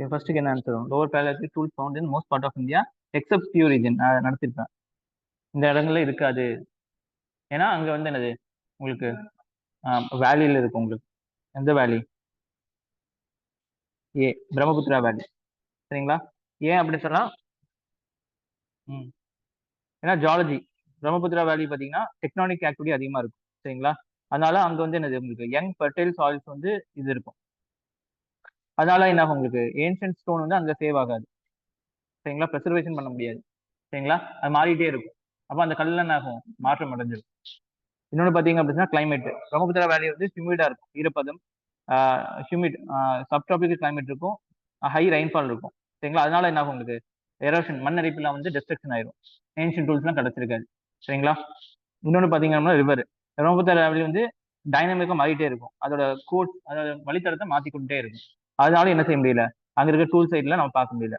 Okay ஃபர்ஸ்ட்டுக்கு என்ன answer lower palaeolithic tool found in most part of India except few region நான் நடத்திருப்பேன். இந்த இடங்கள்ல இருக்காது. ஏன்னா அங்கே வந்து என்னது? உங்களுக்கு வேலியில் இருக்கு உங்களுக்கு. எந்த வேலி ஏ பிரம்மபுத்திரா வேலி சரிங்களா? ஏன் அப்படி சொன்னால் ம். ஏன்னா ஜாலஜி பிரம்மபுத்திரா வேலி பார்த்தீங்கன்னா டெக்னானிக் ஆக்டிவிட்டி அதிகமாக இருக்கும். சரிங்களா? அதனால அங்கே வந்து என்னது? உங்களுக்கு யங் ஃபர்டைல் சாயில்ஸ் வந்து இது இருக்கும். அதனால என்ன ஆகும் உங்களுக்கு? ஏன்ஷியன்ட் ஸ்டோன் வந்து அங்கே சேவ் ஆகாது. சரிங்களா? ப்ரெசர்வேஷன் பண்ண முடியாது. சரிங்களா? அது மாறிட்டே இருக்கும். அப்போ அந்த கல்லில் என்ன ஆகும்? மாற்றம் அடைஞ்சிடும் இன்னொன்று பார்த்தீங்க அப்படின்னா கிளைமேட் பிரம்மபுத்திரா வேலி வந்து ஹியூமிடாக இருக்கும். ஈரப்பதம் ஹியூமிட் சப்ட்ராபிக்கல் கிளைமேட் இருக்கும். ஹை ரெயின்ஃபால் இருக்கும். சரிங்களா? அதனால என்ன ஆகும் உங்களுக்கு? எரோஷன் மண் அரிப்பெல்லாம் வந்து டிஸ்ட்ரக்ஷன் ஆயிரும். ஏன்ஷியன் டூல்ஸ்லாம் கிடச்சிருக்காது. சரிங்களா? இன்னொன்று பார்த்தீங்கன்னா ரிவர் பிரம்மபுத்திரா வேலி வந்து டைனமிக்காக மாறிட்டே இருக்கும். அதோட கோட் அதோட வழித்தடத்தை மாற்றிக்கொண்டே இருக்கும். அதனால என்ன செய்ய முடியல? அங்கே இருக்க டூல் சைட்ல நம்ம பார்க்க முடியல.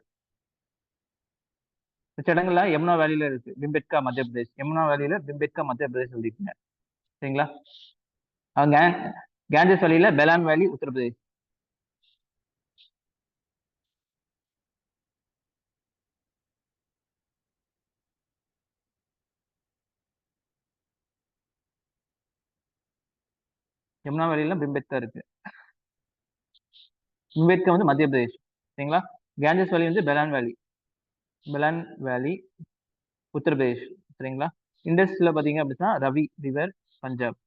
சடங்குல யமுனா வேலியில இருக்கு. பிம்பெட்கா மத்திய பிரதேஷ் யமுனா வேலியில பிம்பெட்கா மத்திய பிரதேஷ் சொல்லியிருக்கீங்க சரிங்களா? அவங்க கேஞ்சஸ் வேலியில பெலான் வேலி உத்தரப்பிரதேஷ் யமுனா வேலியில பிம்பெட்கா இருக்கு. பிம்பெட்கா வந்து மத்திய பிரதேஷ். சரிங்களா? கேஞ்சஸ் வேலி வந்து பெலான் வேலி. பெலான் வேலி உத்தரப்பிரதேஷ். சரிங்களா? இண்டஸ்ட்ரியில் பார்த்தீங்க அப்படின்னா ரவி ரிவர் பஞ்சாப்.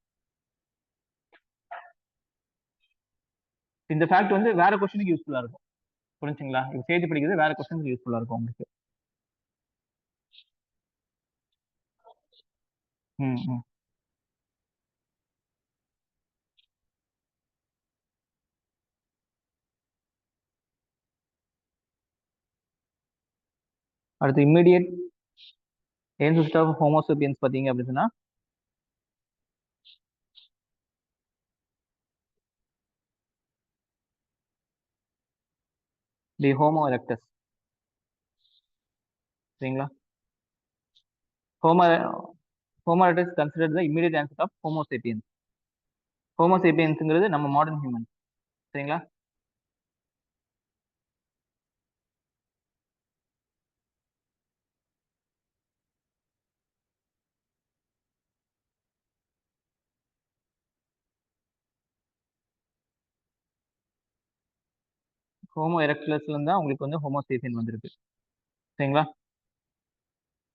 இந்த ஃபேக்ட் வந்து வேற கொஸ்டினுக்கு யூஸ்ஃபுல்லா இருக்கும். புரிஞ்சுங்களா? இது சேர்த்து படிக்கிறது வேற கொஸ்டினுக்கு யூஸ்ஃபுல்லா இருக்கும் உங்களுக்கு. ம் ம். அடுத்து இம்மிடியட் ஏன்சிஸ்ட் ஆஃப் ஹோமோசோபியன்ஸ் பார்த்தீங்க அப்படின்னு தி ஹோமோ எரக்டஸ் சரிங்களா? Homo homo erectus consider the immediate answer of homo sapiens ஹோமோசேபியன்ஸுங்கிறது நம்ம மாடர்ன் ஹியூமன் சரிங்களா? ஹோமோ எரக்டஸ்ல இருந்து உங்களுக்கு வந்து ஹோமோசேபியன் வந்திருக்கு. சரிங்களா?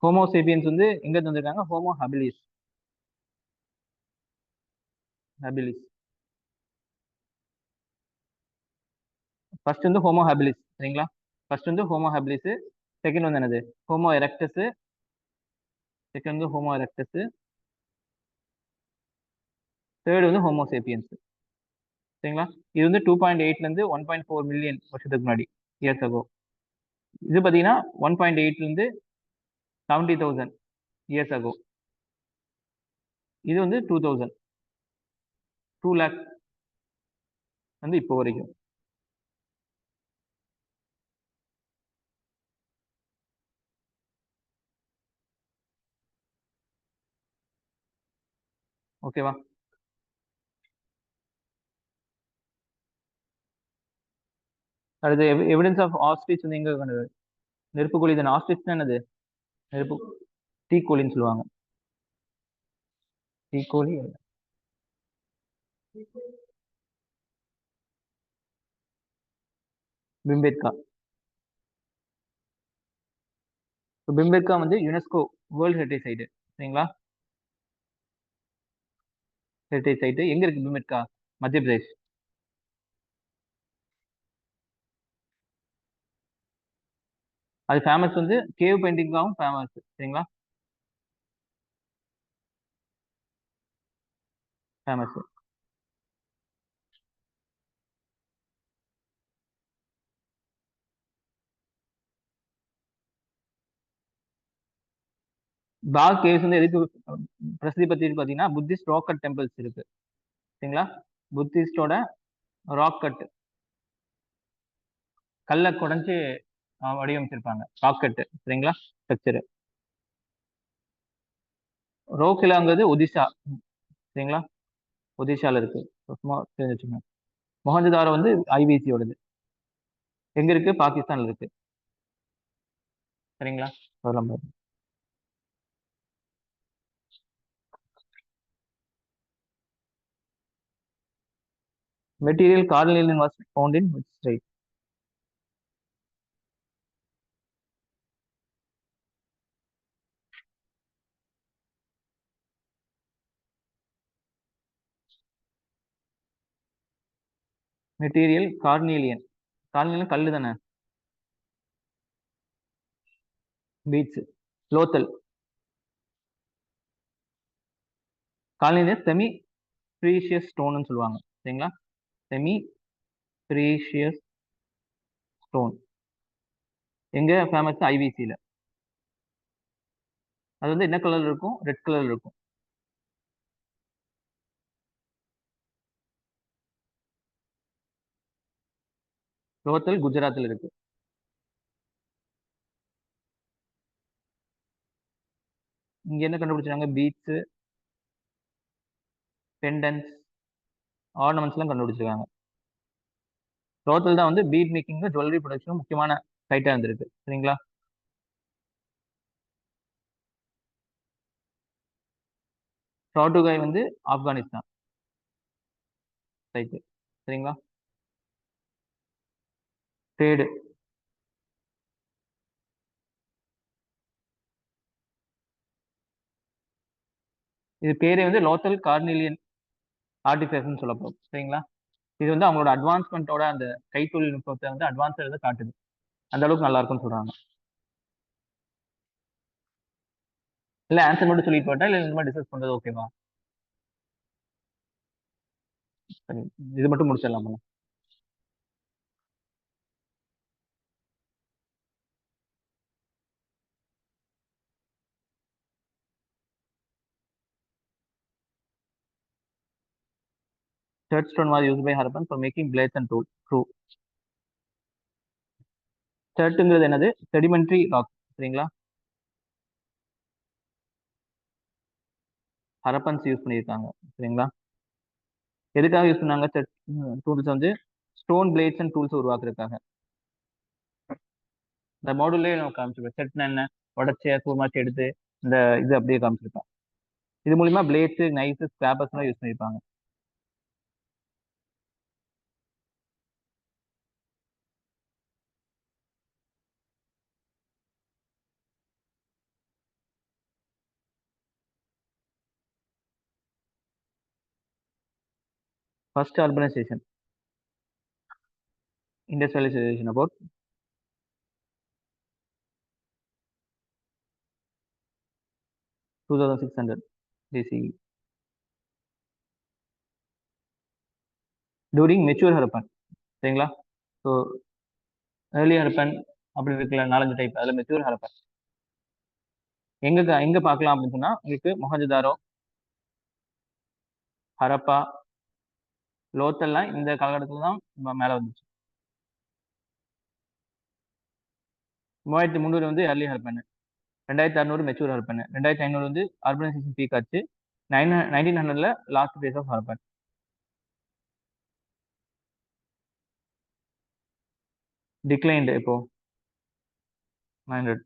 ஹோமோசேபியன்ஸ் வந்து எங்க இருந்து வந்திருக்காங்க? Homo habilis. ஹபிலிஸ். ஃபர்ஸ்ட் வந்து ஹோமோ ஹபிலிஸ். சரிங்களா? ஃபர்ஸ்ட் வந்து ஹோமோ ஹபிலிஸ். செகண்ட் வந்து என்னது? Homo erectus. செகண்ட் வந்து ஹோமோ எரக்டஸ். தேர்ட் வந்து ஹோமோசேபியன்ஸ். சரிங்களா? இது வந்து டூ பாயிண்ட் எயிட்லேருந்து ஒன் பாயிண்ட் ஃபோர் மில்லியன் வருஷத்துக்கு முன்னாடி இயர்ஸ் அகோ இது பார்த்தீங்கன்னா ஒன் பாயிண்ட் எயிட்லேருந்து செவன்டி தௌசண்ட் இயர்ஸ் அகோ இது வந்து டூ தௌசண்ட் டூ லேக் வந்து இப்போ வரைக்கும். ஓகேவா அடுத்து எவிடன்ஸ் ஆஃப் ஆஸ்ட்ரிச் வந்து எங்க கண்டது? நெருப்பு கோழி தானே ஆஸ்ட்ரிச் என்னது? நெருப்பு தீக்கோழின்னு சொல்லுவாங்க. தீக்கோழி பிம்பேத்கா. பிம்பேத்கா வந்து யுனெஸ்கோ வேர்ல்ட் ஹெரிட்டேஜ் சைட்டு சரிங்களா? Heritage site. எங்க இருக்கு பிம்பேத்கா? மத்திய பிரதேஷ். அது ஃபேமஸ் வந்து கேவ் பெயிண்டிங்காகவும் ஃபேமஸ் சரிங்களா? ஃபேமஸ் பாக் கேவ்ஸ் வந்து எதுக்கு பிரசித்தி பத்தி பார்த்தீங்கன்னா புத்திஸ்ட் ராக் கட் டெம்பிள்ஸ் இருக்கு. சரிங்களா? புத்திஸ்டோட ராக் கட் கல்லை குடைஞ்சி வடிவமைச்சிருப்பாங்க. ராக்கெட்டு சரிங்களா? ஸ்ட்ரக்சரு ரோகிலாங்கிறது ஒதிசா சரிங்களா? ஒதிசால இருக்கு. சும்மா தெரிஞ்சு மொஹஞ்சதாரோ வந்து ஐபிசியோடது எங்க இருக்கு? பாகிஸ்தான்ல இருக்கு. சரிங்களா? அதெல்லாம் பாருங்க. Material carnelian was found in? Material carnelian. Carnelian கல்லு தானே? Beads Lothal. Carnelian semi precious ஸ்டோன்னு சொல்லுவாங்க. சரிங்களா? செமி ப்ரீஷியஸ் ஸ்டோன் எங்க ஃபேமஸ் ஐவிசியில் அது வந்து என்ன கலர் இருக்கும்? ரெட் கலர் இருக்கும். ரோத்தல் குஜராத்தில் இருக்கு. இங்க என்ன கண்டுபிடிச்சாங்க? பீட்ஸ் பெண்டன்ஸ் ஆர்னமெண்ட்ஸ் எல்லாம் கண்டுபிடிச்சிருக்காங்க. ரோத்தல் தான் வந்து பீட் மேக்கிங் ஜுவல்லரி ப்ரொடக்ஷன் முக்கியமான சைட்டா இருந்திருக்கு சரிங்களா? ஷாட்டுகாய் வந்து ஆப்கானிஸ்தான். சைட்டு சரிங்களா? தேடு. இது பேரே வந்து லோத்தல் கார்னிலியன் ஆர்டிஃபேக்ட்னு சொல்லப்படும். சரிங்களா? இது வந்து அவங்களோட அட்வான்ஸ்மெண்ட்டோட அந்த கைத்தொழில் நுட்பத்தை வந்து அட்வான்ஸ் எழுத காட்டுது. அந்த அளவுக்கு நல்லா இருக்கும்னு சொல்றாங்க. இல்லை ஆன்சர் மட்டும் சொல்லிட்டு போட்டா இல்லை இந்த மாதிரி டிஸ்கஸ் பண்றது ஓகேவா சரி இது மட்டும் முடிச்சிடலாமா. Madam Church stone was used by Harappan for making blades and tools. True. சர்ட்டுங்கிறது என்னது? செடிமெண்ட்ரி ராக் சரிங்களா? ஹரப்பன்ஸ் யூஸ் பண்ணியிருக்காங்க சரிங்களா? எதுக்காக யூஸ் பண்ணாங்க? டூல்ஸ் வந்து ஸ்டோன் பிளேட்ஸ் அண்ட் டூல்ஸ் உருவாக்குறதுக்காக. இந்த மாடல்லே நம்ம காமிச்சிருக்கோம். செட்னா என்ன? உடச்ச கூர்மாச்சி எடுத்து இந்த இது அப்படியே காமிச்சிருக்கோம். இது மூலியமா பிளேட்ஸு நைஃப் ஸ்கிராப்பர்ஸ் யூஸ் பண்ணியிருப்பாங்க. First urbanization, industrialization about two thousand six hundred BCE. During mature Harappan சரிங்களா ஸோ ஏர்லி ஹரப்பன் அப்படி இருக்குல்ல நாலஞ்சு டைப் அதில் மெச்சூர் ஹரப்பன் எங்க எங்க பார்க்கலாம் அப்படின்னு சொன்னா உங்களுக்கு மொஹஞ்சதாரோ ஹரப்பா லோத்தெல்லாம் இந்த காலகட்டத்தில் தான் ம- மேல வந்துச்சு. மூவாயிரத்தி முந்நூறு வந்து ஏர்லி ஹரப்பன் ரெண்டாயிரத்தி அறுநூறு மெச்சூர் ஹரப்பன் ரெண்டாயிரத்தி ஐநூறு வந்து அர்பனைசேஷன் பீக் ஆச்சு. நைன் நைன்டீன் ஹண்ட்ரட்ல last phase of Harappan declined இப்போ. நைன் ஹண்ட்ரட்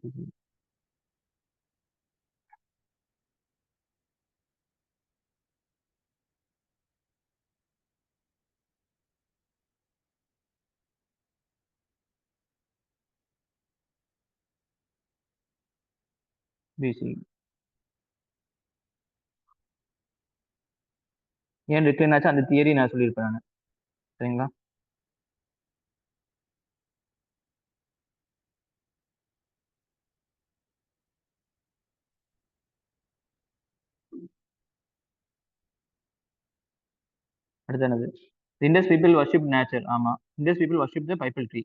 பிசி ஏன் ரிட்டர்ன் ஆச்சு? அந்த தியரி நான் சொல்லியிருப்பேன் நான். சரிங்களா? அடுத்து என்னது? இண்டஸ் பீப்புள் வர்ஷிப் நேச்சர் ஆமா. Indus people worship the peepal tree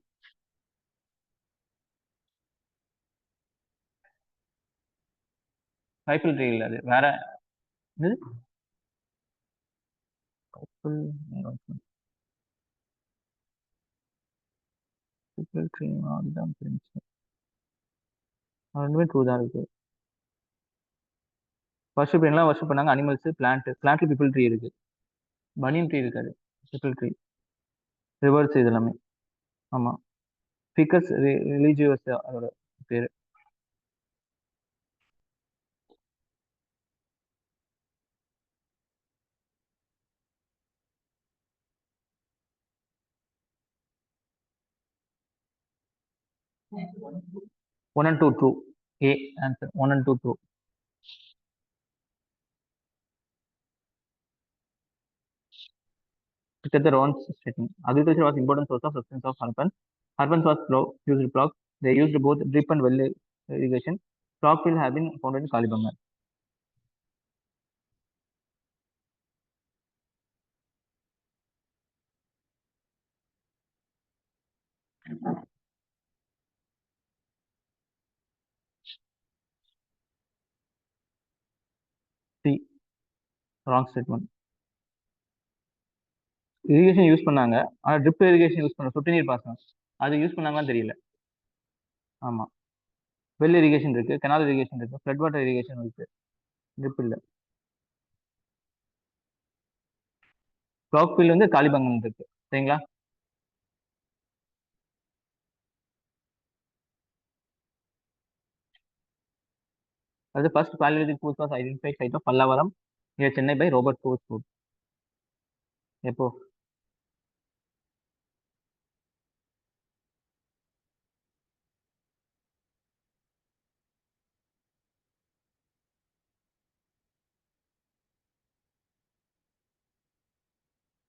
peepal tree இல்லை அது. வேற இது பைப்பிள் ட்ரீ அதுதான் தெரிஞ்சு. ரெண்டுமே ட்ரூ தான் இருக்கு. வர்ஷிப் எல்லாம் வர்ஷிப் பண்ணாங்க. அனிமல்ஸ் பிளான்ட் பிளான்ட்ல பீப்பிள் ட்ரீ இருக்கு. பனியன் ட்ரீ இருக்காது. பீப்பிள் ட்ரீ ரிவர்ஸ் இது எல்லாமே ஆமாம் ஃபிகஸ் ரிலீஜியஸ் அதோட பேர். 1 and 2 true. A answer 1 and 2 true. To at the Ron's statement. Agriculture was important source of substance of Harpans. Harpans was plow, used plow. They used both drip and well uh, irrigation. Plow will have been found in Kalibanga. Wrong statement irrigation use பண்ணாங்க. ஆனால் drip irrigation use பண்ண சொட்டு நீர் பாசனம். அது use பண்ணாங்கன்னு தெரியல. ஆமாம் வெல் இரிகேஷன் இருக்கு. கெனால் இரிகேஷன் இருக்கு. ஃப்ளட் வாட்டர் இரிகேஷன் இருக்கு. ட்ரிப் இல்லை. ப்ளாக் ஃபீல்டு வந்து காலிபங்கன் இருக்கு. சரிங்களா? அது first palaeolithic food was identified site of Pallavaram. near Chennai by Robert force foot எப்போ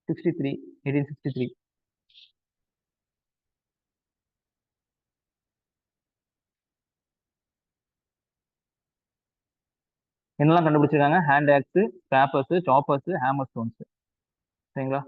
sixty three eighteen sixty three என்னெல்லாம் கண்டுபிடிச்சிருக்காங்க? Hand axe scrapers choppers hammer stones சரிங்களா?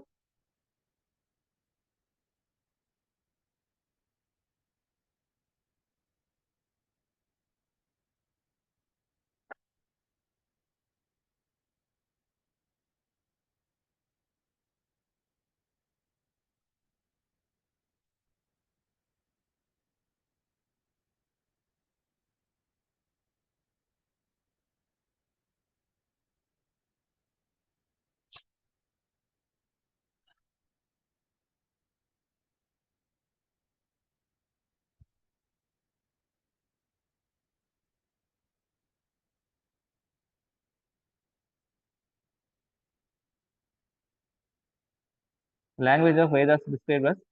Language of Vedas describe as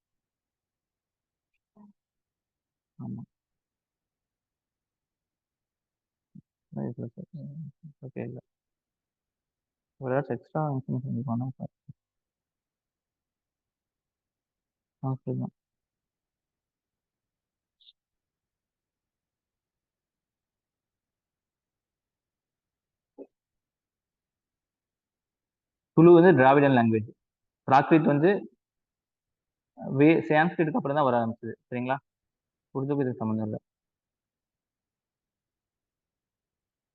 ஆமா. Okay இல்லை. ஒரு ஏதாச்சும் extra information இருக்கானா okay தான் துளு வந்து டிராவிடன் லாங்குவேஜ் பிராக்ரித் வந்து வே சான்ஸ்கிரிட்டுக்கு அப்புறம் தான் வர ஆரம்பிச்சது. சரிங்களா? உருதுக்கு இதுக்கு சம்மந்தம் இல்லை.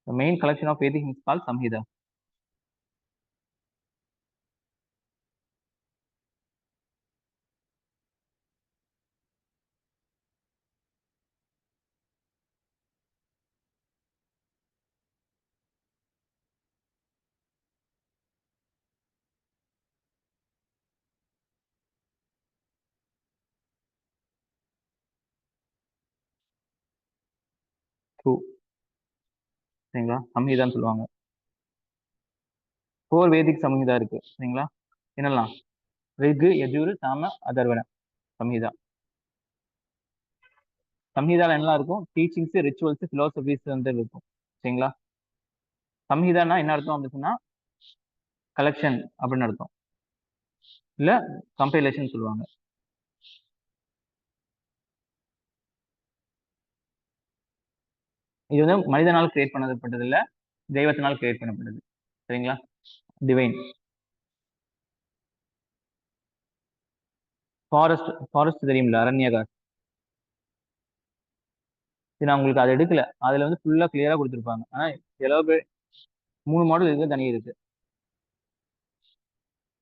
Main collection of Vedic is call Samhita true சரிங்களா? சம்ஹிதான்னு சொல்லுவாங்க. ஃபோர் வேதிக் சம்ஹிதா இருக்கு சரிங்களா? என்னெல்லாம்? ரிகு யஜுர் தாம அதர்வன. சம்ஹிதா சம்ஹிதால என்னெல்லாம் இருக்கும்? டீச்சிங்ஸ் ரிச்சுவல்ஸ் பிலாசபிஸ் வந்து இருக்கும் சரிங்களா? சம்ஹிதானா என்ன அர்த்தம் அப்படின்னு சொன்னா கலெக்ஷன் அப்படின்னு அர்த்தம். இல்ல கம்பைலேஷன் சொல்லுவாங்க. இது வந்து மனிதனால் கிரியேட் பண்ணப்பட்டது இல்ல தெய்வத்தினால் கிரியேட் பண்ணப்பட்டது. சரிங்களா? டிவைன் ஃபாரஸ்ட் ஃபாரஸ்ட் தெரியும்ல அரண்யகார். இது நான் உங்களுக்கு அதை எடுக்கல. அதுல வந்து ஃபுல்லா கிளியரா கொடுத்துருப்பாங்க. ஆனா எவ்வளவு பேர் மூணு மாடல் இருக்கு தனி இருக்கு.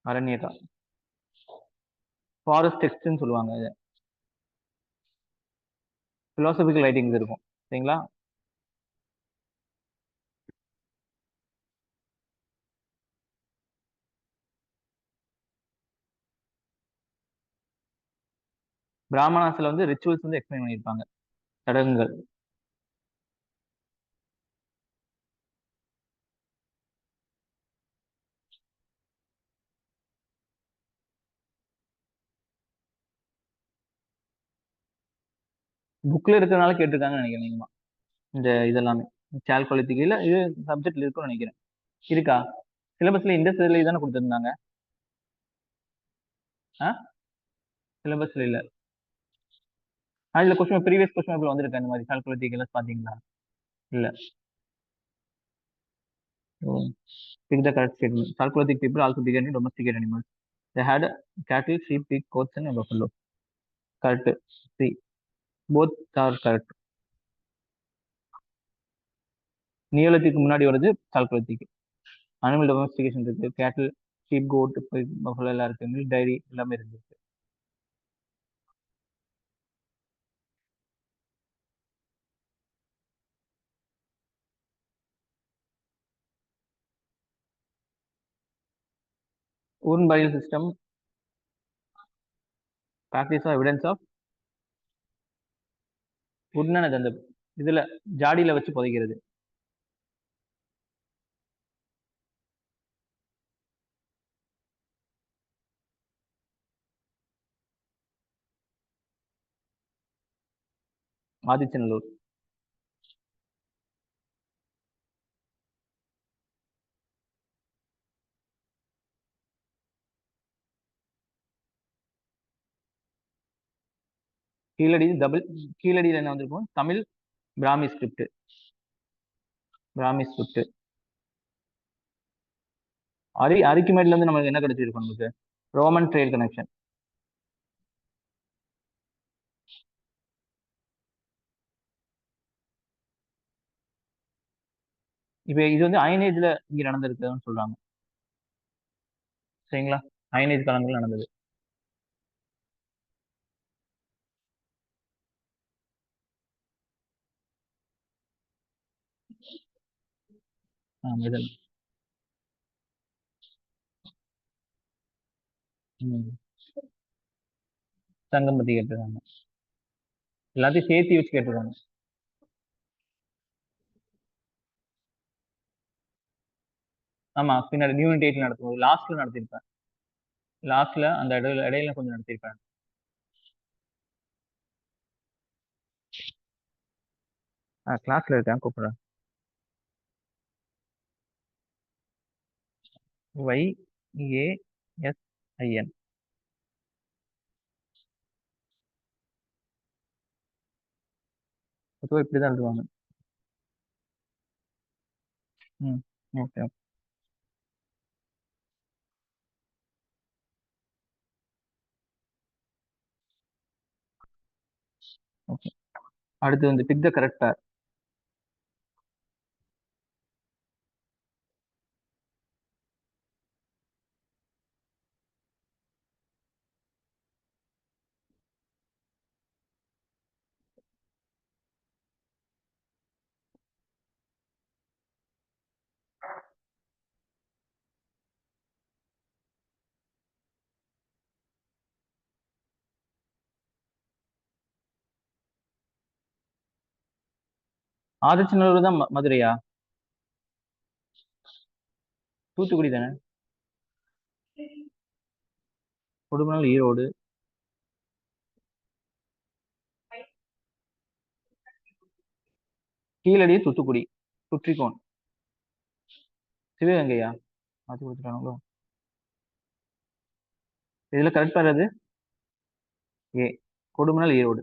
அரண்யகா. ஃபாரஸ்ட் டெக்ஸ்ட்னு சொல்லுவாங்க இது. பிலாசபிக்கல் ரைட்டிங்ஸ் இருக்கும். சரிங்களா? பிராமணாஸ்ல வந்து ரிச்சுவல்ஸ் வந்து எக்ஸ்பிளைன் பண்ணியிருப்பாங்க. சடங்குகள். புக்ல இருக்கிறதுனால கேட்டிருக்காங்கன்னு நினைக்கிறேன் நீங்கமா இந்த இதெல்லாமே. கால்குலேட்டிக் இல்ல இது சப்ஜெக்ட்ல இருக்கும்னு நினைக்கிறேன். இருக்கா? சிலபஸ்ல இந்த இதுல தானே கொடுத்துருந்தாங்க? ஆ? சிலபஸ்ல இல்ல. இல்ல கொஸ்டின் ப்ரீவியஸ் கொஸ்டின் பேப்பர் வந்திருக்கா இந்த மாதிரி கால்குலேட்டிவ் எல்லாம் பாத்தீங்களா இல்ல pick the correct statement chalcolithic people also begin domesticate animals they had cattle sheep pig goats and buffalo correct C both are correct நியோலத்துக்கு முன்னாடி வருது கால்குலேட்டிக்கு அனிமல் டொமஸ்டிகேஷன் இருக்கு கேட்டில் ஷீப் கோட் பஃபலோ எல்லாம் இருக்கு டைரி எல்லாமே இருந்துருக்கு urn burial system practice of evidence of உட்னது அந்த இதுல ஜாடியில வச்சு புதைக்கிறது ஆதிச்சநல்லூர் கீழடி டபுள் கீழடியில் என்ன வந்திருக்கும். தமிழ் பிராமி ஸ்கிரிப்ட் பிராமி ஸ்கிரிப்ட் அரி அரிக்குமேட்ல இருந்து நமக்கு என்ன கிடைச்சிருக்கும் நமக்கு ரோமன் ட்ரேட் கனெக்ஷன் இப்போ இது வந்து அயனேஜ்ல இங்க நடந்திருக்குன்னு சொல்றாங்க. சரிங்களா? அயனேஜ் காலங்கள் நடந்தது. ஆமா இதெல்லாம் ம். சங்கம் பத்தி கேட்டுருக்காங்க. எல்லாத்தையும் சேர்த்து வச்சு கேட்டுருக்காங்க. ஆமா பின்னாடி யூனிட் எயிட்ல நடத்தும் லாஸ்ட்ல நடத்திருப்பேன். லாஸ்ட்ல அந்த இடையில இடையில கொஞ்சம் நடத்திருப்பேன். கிளாஸ்ல இருக்கேன் கூப்பிடுறேன். ஒய் ஏ எஸ் ஐஎன் பொதுவாக இப்படி தான் எழுதுவாங்க. ம் ஓகே ஓகே. அடுத்து வந்து பிக் த கரெக்ட் பேர் ஆதிச்சநல்லூர் தான் மதுரையா? தூத்துக்குடி தானே? கொடுமணல் ஈரோடு. கீழடி தூத்துக்குடி சுற்றிக்கோன். சிவகங்கையா? மாற்றி கொடுத்துட்டாங்களோ இதில் கரெக்ட் வர்றது A Kodumanal Erode.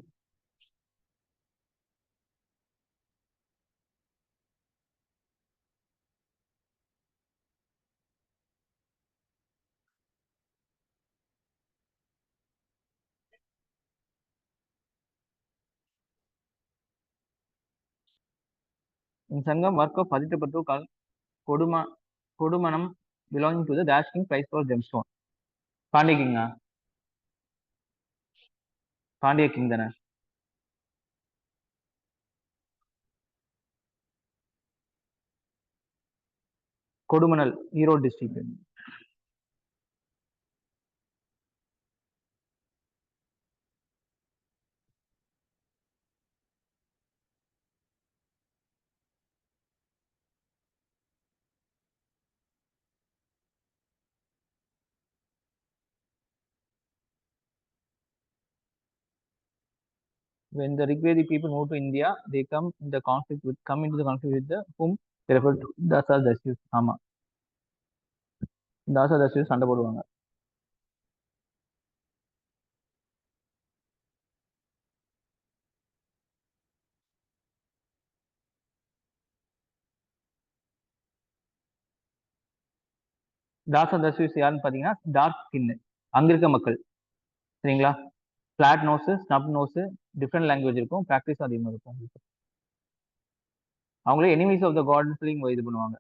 In Sangam, work of Paditapattu called Koduma, Kodumanam belonging to the Dash King price for gemstone. Pandya கிங்கா Pandya king தானே Kodumanal Erode district when the Rigvedic people move to India, they come in the conflict with come into the conflict with the whom they refer to Dasa Dasyus. ஆமா தாசா தாசியூஸ் சண்டை போடுவாங்க தாசா தாசியூஸ் யாருன்னு பார்த்தீங்கன்னா dark skin அங்க இருக்க மக்கள் சரிங்களா flat nose snub nose different language இருக்கும் ப்ராக்டிஸ் அதிகமாக இருக்கும். அவங்களுக்கு. அவங்களே எனிமீஸ் ஆஃப் த காட்னு சொல்லி இது பண்ணுவாங்க.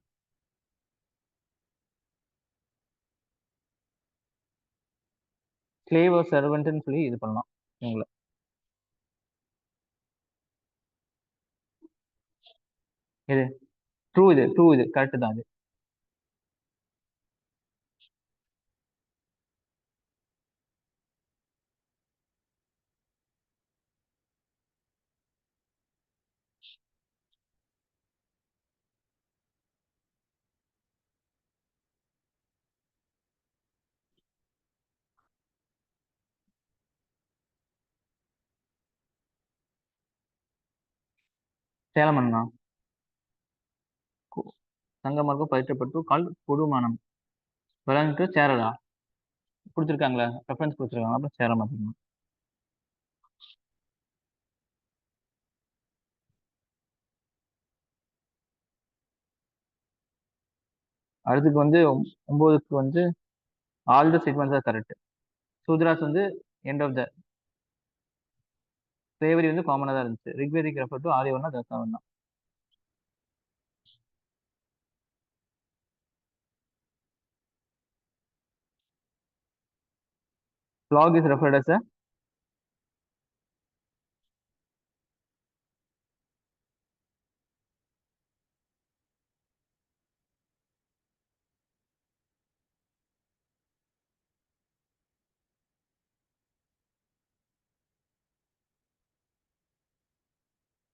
ஸ்லேவ் சர்வெண்ட்னு சொல்லி இது பண்ணலாம் உங்களை இது ட்ரூ இது ட்ரூ இது கரெக்ட் தான் அது சேலம் அண்ணா சங்கமார்க்கம் பயிற்றப்பட்டு கால் கொடுமானம் விளங்கிட்டு சேரலா? கொடுத்துருக்காங்களா ரெஃபரன்ஸ் கொடுத்துருக்காங்க அப்புறம் சேர மாட்டேங்க அடுத்துக்கு வந்து ஒம்போதுக்கு ஒன்பதுக்கு வந்து all the statements are correct Shudras வந்து எண்ட் ஆஃப் த ஸ்லேவரி வந்து காமனாக தான் இருந்துச்சு. ரிக்வேதிக் ரெஃபர் டு ஆரியவனா தசாவன் தான். Flag is referred as a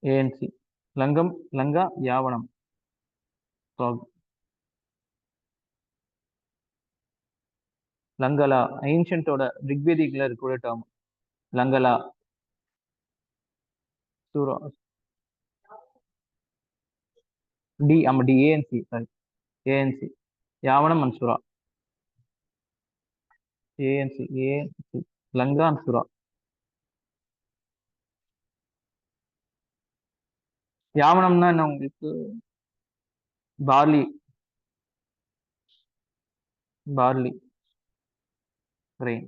A N C. லங்கம் லங்கா யாவனம். லங்கலா ஏன்ஷியன்ட்டோட ரிக்வேதிக்ல இருக்கக்கூடிய டேர்ம் லங்கலா சூரா. டி ஆமா D A N C sorry A N C. யாவனம் and சுரா. A N C A N C. Lanka and சுரா. யாவனம்னா என்ன உங்களுக்கு? பார்லி. பார்லி. ரெயின்